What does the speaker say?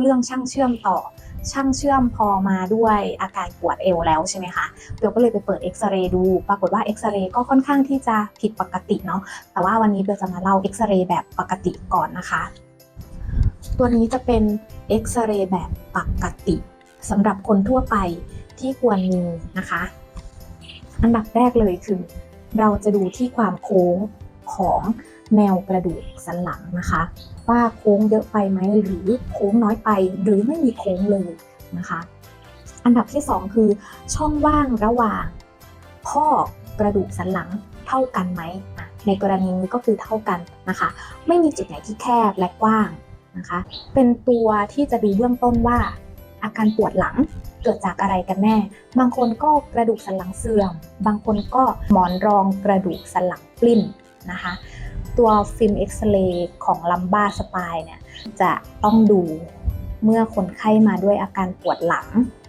เรื่องช่างเชื่อมต่อ ช่างเชื่อมพอมาด้วยอาการปวดเอวแล้วใช่ไหมคะเบลก็เลยไปเปิดเอ็กซเรย์ดู ปรากฏว่าเอ็กซเรย์ก็ค่อนข้างที่จะผิดปกติเนาะแต่ว่าวันนี้เบลจะมาเล่าเอ็กซเรย์แบบปกติก่อนนะคะ ตัวนี้จะเป็นเอ็กซเรย์แบบปกติสำหรับคนทั่วไปที่ควรมีนะคะ อันดับแรกเลยคือ เราจะดูที่ความโค้งของ แนวกระดูกสันหลังนะคะ ว่าโค้งเยอะไปไหมหรือโค้งน้อยไปหรือไม่มีโค้งเลยนะคะ อันดับที่สองคือ ช่องว่างระหว่างข้อกระดูกสันหลังเท่ากันไหมในกรณีนี้ก็คือเท่ากันนะคะ ไม่มีจุดไหนที่แคบและกว้างนะคะ เป็นตัวที่จะดูเบื้องต้นว่า อาการปวดหลังเกิดจากอะไรกันแน่ บางคนก็กระดูกสันหลังเสื่อม บางคนก็หมอนรองกระดูกสันหลังปลิ้นนะคะ ตัวฟิล์มเอ็กซเรย์ของลัมบ้าสปายเนี่ยจะต้องดูเมื่อคนไข้มาด้วยอาการปวดหลัง